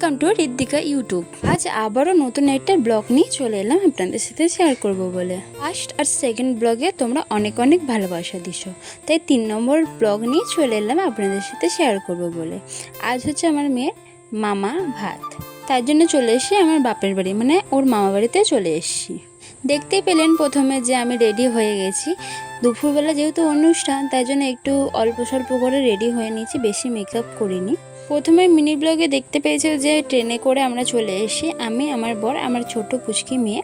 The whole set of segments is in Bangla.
ওয়েলকাম টু ঋদ্দিকা ইউটিউব আজ আবারও নতুন একটা ব্লগ নিয়ে চলে এলাম আপনাদের সাথে শেয়ার করব বলে। ফার্স্ট আর সেকেন্ড ব্লগে তোমরা অনেক অনেক ভালোবাসা দিছো। তাই তিন নম্বর ব্লগ নিয়ে চলে এলাম আপনাদের সাথে শেয়ার করব বলে। আজ হচ্ছে আমার মেয়ের মামা ভাত। তার জন্য চলে এসেছি আমার বাপের বাড়ি মানে ওর মামা বাড়িতে চলে এসেছি। দেখতেই পেলেন প্রথমে যে আমি রেডি হয়ে গেছি। দুপুরবেলা যেহেতু অনুষ্ঠান, তাই জন্য একটু অল্প স্বল্প করে রেডি হয়ে নিয়েছি, বেশি মেকআপ করিনি। প্রথমে মিনি ব্লগে দেখতে পেয়েছি যে ট্রেনে করে আমরা চলে এসে আমি, আমার বর, আমার ছোট পুচকি মেয়ে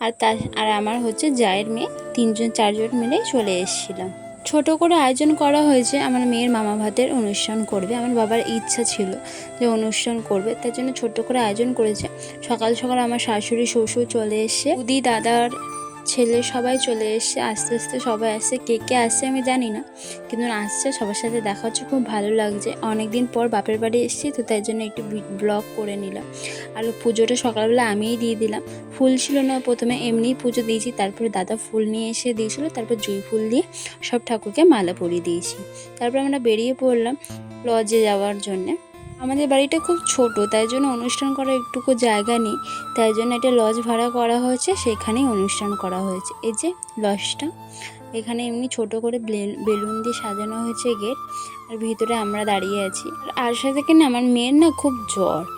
আর তার, আর আমার হচ্ছে জায়ের মেয়ে। তিনজন, চারজন মিলে চলে এসেছিলাম। ছোট করে আয়োজন করা হয়েছে আমার মেয়ের মামা ভাতের অনুষ্ঠান করবে। আমার বাবার ইচ্ছা ছিল যে অনুষ্ঠান করবে, তার জন্য ছোট্ট করে আয়োজন করেছে। সকাল সকাল আমার শাশুড়ি, শ্বশুর চলে এসে দিদি দাদার ছেলে সবাই চলে এসছে, আস্তে আস্তে সবাই আসছে। কে কে আসছে আমি জানি না, কিন্তু আসছে, সবার সাথে দেখা হচ্ছে, খুব ভালো লাগছে। অনেকদিন পর বাপের বাড়ি এসেছি, তো তাই জন্য একটু ব্লগ করে নিলাম। আর পুজোটা সকালবেলা আমিই দিয়ে দিলাম। ফুল ছিল না, প্রথমে এমনিই পুজো দিয়েছি, তারপরে দাদা ফুল নিয়ে এসে দিয়েছিল, তারপর জুই ফুল দিয়ে সব ঠাকুরকে মালা পরিয়ে দিয়েছি। তারপর আমরা বেরিয়ে পড়লাম লজে যাওয়ার জন্যে। আমাদের বাড়িটা খুব ছোট, তাই জন্য অনুষ্ঠান করার একটুকু জায়গা নেই। তাই জন্য একটা লজ ভাড়া করা হয়েছে, সেখানেই অনুষ্ঠান করা হয়েছে। এই যে লজটা এখানে এমনি ছোট করে ব্লে- বেলুন দিয়ে সাজানো হয়েছে গেট আর ভিতরে আমরা দাঁড়িয়ে আছি। আর সাথে কিনা আমার মেয়ের না খুব জ্বর।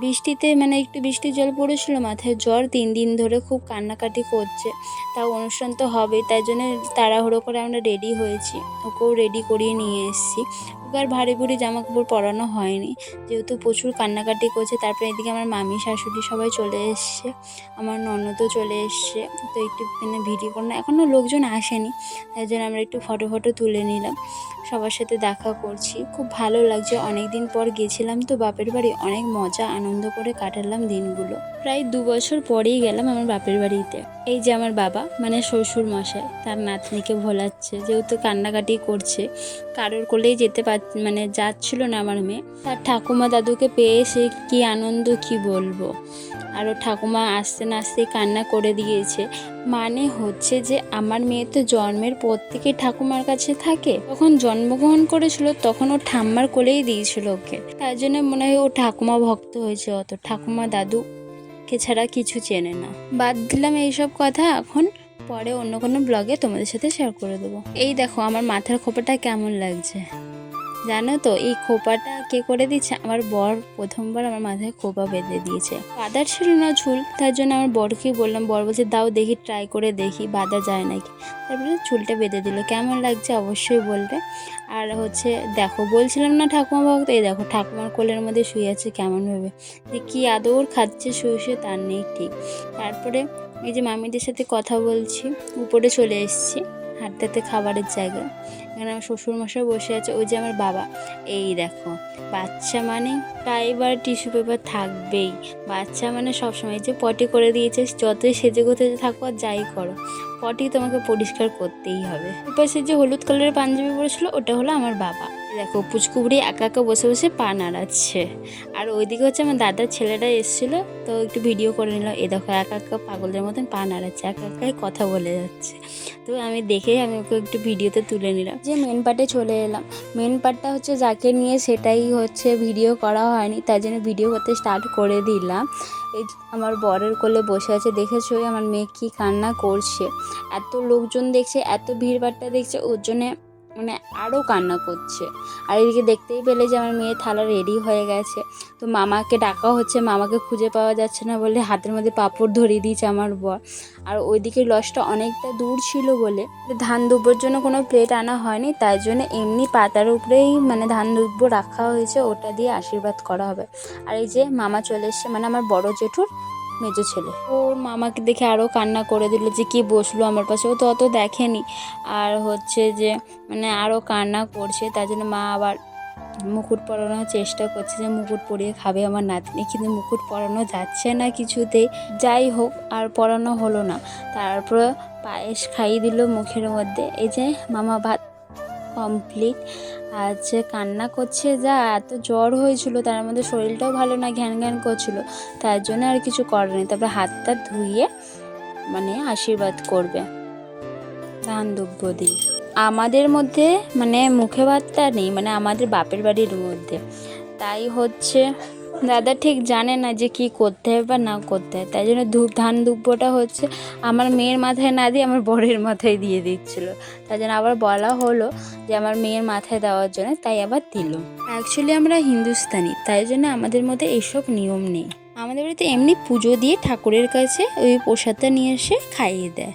বৃষ্টিতে মানে একটু বৃষ্টির জল পড়েছিল, মাথায় জ্বর, তিন দিন ধরে খুব কান্নাকাটি করছে। তাও অনুষ্ঠান তো হবেই তাই জন্য তাড়াহুড়ো করে আমরা রেডি হয়েছি। ওকেও রেডি করিয়ে নিয়ে এসেছি। ওকে আর ভারী ভুরি জামা কাপড় পরানো হয়নি। যেহেতু প্রচুর কান্নাকাটি করছে, তারপরে এদিকে আমার মামি, শাশুড়ি সবাই চলে এসছে। আমার ননদও চলে এসছে। তো একটু মানে ভিডিও করো এখনও লোকজন আসেনি, তাই জন্য আমরা একটু ফটো ফটো তুলে নিলাম। সবার সাথে দেখা করছি। খুব ভালো লাগছে। অনেক দিন পর গেছিলাম তো, বাপের বাড়ি। অনেক মজা, আনন্দ। করে কাটালাম দিনগুলো। প্রায় দু বছর পরেই গেলাম আমার বাপের বাড়িতে। এই যে আমার বাবা মানে শ্বশুর মশাই, তার নাতনিকে ভোলাচ্ছে, যেহেতু কান্নাকাটি করছে, কারোর কোলেই যেতে পার মানে যাচ্ছিল না আমার মেয়ে। তার ঠাকুমা দাদুকে পেয়ে সে কী আনন্দ কি বলব? আর ও ঠাকুমা আসতে না আসতে কান্না করে দিয়েছে। মানে হচ্ছে যে আমার মেয়ে তো জন্মের পর থেকে ঠাকুমার কাছে থাকে। তখন জন্মগ্রহণ করেছিল তখন ও ঠাম্মার কোলেই দিয়েছিল ওকে। তাই জন্য মনে হয় ও ঠাকুমা ভক্ত হয়েছে অত। ঠাকুমা দাদু কে ছাড়া কিছু চেনে না। বাদ দিলাম এইসব কথা এখন। পরে অন্য কোনো ব্লগে তোমাদের সাথে শেয়ার করে দেবো। এই দেখো আমার মাথার খোপাটা কেমন লাগছে। জানো তো, এই খোপাটা কে করে দিচ্ছে? আমার বর প্রথমবার আমার মাথায় খোপা বেঁধে দিয়েছে। বাঁধার ছিল না ঝুল, তার জন্য আমার বরকে বললাম, বর বলছে, দাও দেখি ট্রাই করে দেখি বাঁধা যায় নাকি? তারপরে চুলটা বেঁধে দিল। কেমন লাগছে অবশ্যই বলবে। আর হচ্ছে, দেখো, বলছিলাম না ঠাকুমা ভক্ত, এই দেখো, ঠাকুমার কোলের মধ্যে শুয়ে আছে কেমনভাবে যে কী আদর খাচ্ছে শুয়ে শুয়ে, তার নেই ঠিক। তারপরে এই যে মামিদের সাথে কথা বলছি, উপরে চলে এসেছি। হাঁটতে হাঁটতে খাবারের জায়গা। এখানে আমার শ্বশুরমশাই বসে আছে, ওই যে আমার বাবা। এই দেখো, বাচ্চা মানে প্রায়বার টিস্যু পেপার থাকবেই। বাচ্চা মানে সবসময় যে পটি করে দিয়েছে, যতই সেজে গোতে থাকো আর যাই করো, পটি তোমাকে পরিষ্কার করতেই হবে। পাশে যে হলুদ কালারের পাঞ্জাবি পরেছিল, ওটা হলো আমার বাবা। দেখো পুচকুবুড়ি একা একা বসে বসে পা নাড়াচ্ছে। আর ওইদিকে হচ্ছে আমার দাদার ছেলেটা এসেছিল, তো একটু ভিডিও করে নিল, এ দেখো, একা একা পাগলের মতন পা নাড়াচ্ছে, একা একাই কথা বলে যাচ্ছে। তো আমি দেখে আমি ওকে একটু ভিডিওতে তুলে নিলাম। যে মেন পার্টে চলে এলাম। মেন পার্টটা হচ্ছে যাকে নিয়ে সেটাই হচ্ছে ভিডিও করা হয়নি তাই জন্য ভিডিও করতে স্টার্ট করে দিলাম। এই আমার বরের কোলে বসে আছে, দেখেছ আমার মেয়ে কি কান্না করছে? এত লোকজন দেখছে, এত ভিড় ভিড়ভাট্টা দেখছে, ওর জন্যে মানে আরও কান্না করছে। আর এদিকে দেখতেই পেলে যে আমার মেয়ে থালা রেডি হয়ে গেছে। তো মামাকে ডাকা হচ্ছে, মামাকে খুঁজে পাওয়া যাচ্ছে না বলে হাতের মধ্যে পাঁপড় ধরিয়ে দিয়েছে আমার বর। আর ওইদিকে লজটা অনেকটা দূর ছিল বলে। ধান দুব্বর জন্য কোনো প্লেট আনা হয়নি, তাই জন্য এমনি পাতার উপরেই মানে ধান দুব্বো রাখা হয়েছে, ওটা দিয়ে আশীর্বাদ করা হবে। আর এই যে মামা চলে এসছে মানে আমার বড় জেঠুর মেজো ছেলে। ওর মামাকে দেখে আরও কান্না করে দিল যে, কি বসল আমার পাশে? ও তো অত দেখেনি। আর হচ্ছে যে মানে আরও কান্না করছে, তার জন্য মা আবার মুকুট পরানোর চেষ্টা করছে যে, মুকুট পরিয়ে খাবে আমার নাতনি। কিন্তু মুকুট পরানো যাচ্ছে না কিছুতে যাই হোক, আর পরানো হলো না। তারপর পায়েস খাইয়ে দিল মুখের মধ্যে। এই যে মামা ভাত কমপ্লিট যে কান্না করছে, যা এত জ্বর হয়েছিল, তার মধ্যে শরীরটাও ভালো না, ঘ্যান ঘ্যান করছিল। তার জন্য আর কিছু করেনি তারপরে হাতটা ধুইয়ে মানে আশীর্বাদ করবে। ধান দুব্য দিয়ে আমাদের মধ্যে মানে মুখে ভাতটা নেই মানে আমাদের বাপের বাড়ির মধ্যে। তাই হচ্ছে দাদা ঠিক জানে না যে কি করতে হবে বা না করতে হয়। তাই জন্য ধূপ ধান ধূপটা হচ্ছে আমার মেয়ের মাথায় না দিয়ে আমার বরের মাথায় দিয়ে দিচ্ছিল। তাই জন্য আবার বলা হলো যে আমার মেয়ের মাথায় দেওয়ার জন্য তাই আবার দিল। অ্যাকচুয়ালি আমরা হিন্দুস্তানি, তাই জন্য আমাদের মধ্যে এইসব নিয়ম নেই। আমাদের বাড়িতে এমনি পুজো দিয়ে ঠাকুরের কাছে ওই প্রসাদটা নিয়ে এসে খাইয়ে দেয়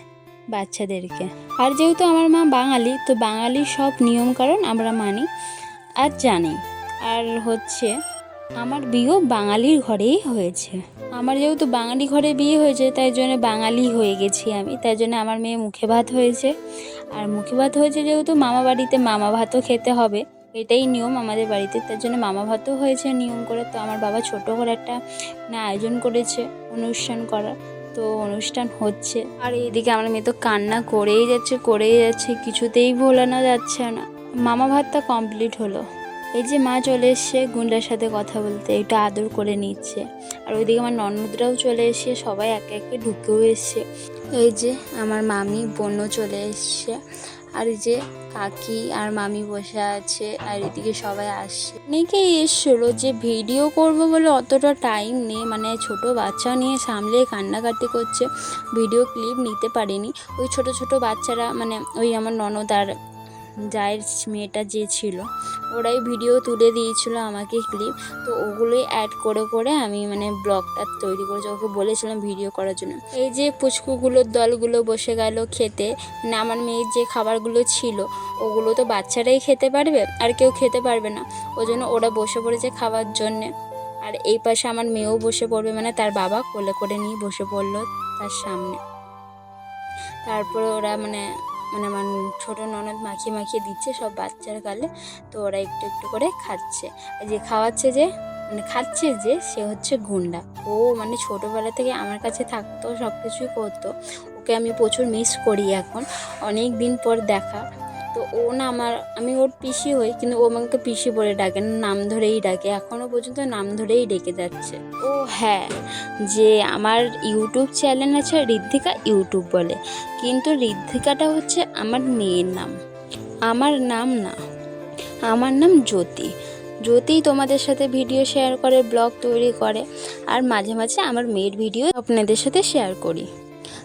বাচ্চাদেরকে। আর যেহেতু আমার মা বাঙালি, তো বাঙালির সব নিয়ম কারণ আমরা মানি আর জানি। আর হচ্ছে আমার বিয়েও বাঙালির ঘরেই হয়েছে। আমার যেহেতু বাঙালি ঘরে বিয়ে হয়েছে, তাই জন্য বাঙালি হয়ে গেছি আমি। তাই জন্য আমার মেয়ে মুখে ভাত হয়েছে। আর মুখে ভাত হয়েছে যেহেতু মামা বাড়িতে মামা ভাতও খেতে হবে। এটাই নিয়ম আমাদের বাড়িতে, তার জন্য মামা ভাতও হয়েছে নিয়ম করে। তো আমার বাবা ছোট করে একটা মানে আয়োজন করেছে অনুষ্ঠান করার। তো অনুষ্ঠান হচ্ছে। আর এইদিকে আমার মেয়ে তো কান্না করেই যাচ্ছে করেই যাচ্ছে, কিছুতেই ভোলানো যাচ্ছে না। মামা ভাতটা কমপ্লিট হলো। এই যে মা চলে এসছে, গুন্ডার সাথে কথা বলতে, একটু আদর করে নিচ্ছে। আর ওইদিকে আমার ননদরাও চলে এসছে, সবাই একে একে ঢুকেও এসছে। এই যে আমার মামি, বোনও চলে এসছে। আর এই যে কাকি আর মামি বসে আছে, আর এদিকে সবাই আসছে। অনেকেই এসছিলো যে ভিডিও করব বলে অতটা টাইম নেই মানে ছোট বাচ্চা নিয়ে সামলে কান্নাকাটি করছে। ভিডিও ক্লিপ নিতে পারিনি। ওই ছোট ছোট বাচ্চারা মানে ওই আমার ননদ আর জায়ের মেয়েটা যে ছিল, ওরাই ভিডিও তুলে দিয়েছিল আমাকে ক্লিপ তো ওগুলোই অ্যাড করে করে আমি মানে ব্লগটা তৈরি করেছি। ওকে বলেছিলাম ভিডিও করার জন্য। এই যে পুচকুগুলোর দলগুলো বসে গেল খেতে মানে আমার মেয়ের যে খাবারগুলো ছিল, ওগুলো তো বাচ্চারাই খেতে পারবে, আর কেউ খেতে পারবে না। ওই জন্য ওরা বসে পড়েছে খাওয়ার জন্যে। আর এই পাশে আমার মেয়েও বসে পড়বে মানে তার বাবা কোলে করে নিয়ে বসে পড়ল তার সামনে। তারপরে ওরা মানে মানে আমার ছোটো ননদ মাখিয়ে মাখিয়ে দিচ্ছে সব বাচ্চার কালে তো ওরা একটু একটু করে খাচ্ছে। যে খাওয়াচ্ছে যে মানে খাচ্ছে যে, সে হচ্ছে গুন্ডা। ও মানে ছোটোবেলা থেকে আমার কাছে থাকতো সব কিছুই করতো। ওকে আমি প্রচুর মিস করি এখন। অনেক দিন পর দেখা। তো ও না আমার, আমি ওর পিসি হই, কিন্তু ও আমাকে পিসি বলে ডাকে, নাম ধরেই ডাকে এখনও পর্যন্ত নাম ধরেই ডেকে যাচ্ছে। ও হ্যাঁ যে আমার ইউটিউব চ্যানেল আছে ঋদ্ধিকা ইউটিউব বলে, কিন্তু ঋদ্ধিকাটা হচ্ছে আমার মেয়ের নাম, আমার নাম না, আমার নাম জ্যোতি জ্যোতি তোমাদের সাথে ভিডিও শেয়ার করে, ব্লগ তৈরি করে, আর মাঝে মাঝে আমার মেয়ের ভিডিও আপনাদের সাথে শেয়ার করি।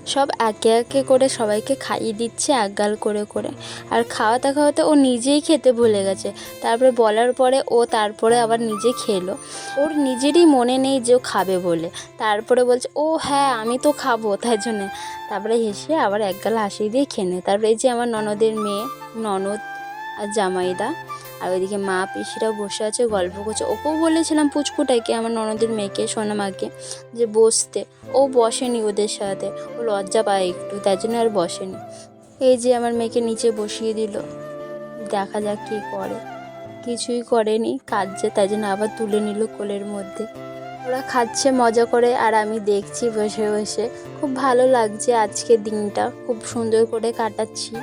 সব একে একে করে সবাইকে খাইয়ে দিচ্ছে একগাল করে করে। আর খাওয়াতে খাওয়াতে ও নিজেই খেতে ভুলে গেছে। তারপরে বলার পরে ও তারপরে আবার নিজে খেলো। ওর নিজেরই মনে নেই যে ও খাবে বলে। তারপরে বলছে, ও হ্যাঁ আমি তো খাব। তাই জন্যে তারপরে হেসে আবার একগাল হাসি দিয়ে খেয়ে নেয়। তারপরে এই যে আমার ননদের মেয়ে, ননদ আর জামাইদা আর ওইদিকে মা পিসিরাও বসে আছে, গল্প করছে। ওকেও বলেছিলাম পুচকুটাকে, আমার ননদের মেয়েকে, সোনামাকে, যে বসতে। ও বসেনি ওদের সাথে। ও লজ্জা পায় একটু তাই জন্য আর বসেনি। এই যে আমার মেয়েকে নিচে বসিয়ে দিল। দেখা যাক কী করে। কিছুই করেনি, কাঁদছে তাই জন্য আবার তুলে নিল কোলের মধ্যে। ওরা খাচ্ছে, মজা করে, আর আমি দেখছি বসে বসে। খুব ভালো লাগছে আজকের দিনটা। খুব সুন্দর করে কাটাচ্ছি।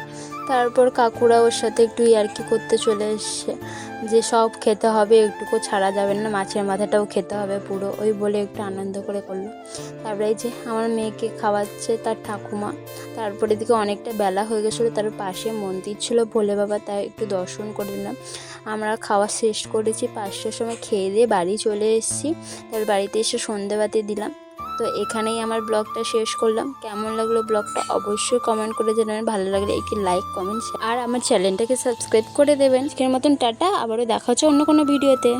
তারপর কাকুরা ওর সাথে একটু ইয়ার্কি করতে চলে এসছে। যে সব খেতে হবে, একটুকু ছাড়া যাবে না, মাছের মাথাটাও খেতে হবে পুরো। ওই বলে একটু আনন্দ করে করল। তারপরে যে আমার মেয়েকে খাওয়াচ্ছে তার ঠাকুমা। তারপরে এদিকে অনেকটা বেলা হয়ে গেছিল, তার পাশে মন্দির ছিল ভোলে বাবা, তাই একটু দর্শন করে নিলাম। আমরা খাওয়া শেষ করেছি, পাঁচটার সময় খেয়ে দিয়ে বাড়ি চলে এসেছি। তারপর বাড়িতে এসে সন্ধেবাতি দিলাম। তো এখানেই আমার ব্লগটা শেষ করলাম। কেমন লাগল ব্লগটা অবশ্যই কমেন্ট করে জানাবেন। ভালো লাগলে একটি লাইক কমেন্ট আর আমার চ্যানেলটাকে সাবস্ক্রাইব করে দেবেন। আজকের মতন টাটা, আবারও দেখা হচ্ছে অন্য কোনো ভিডিওতে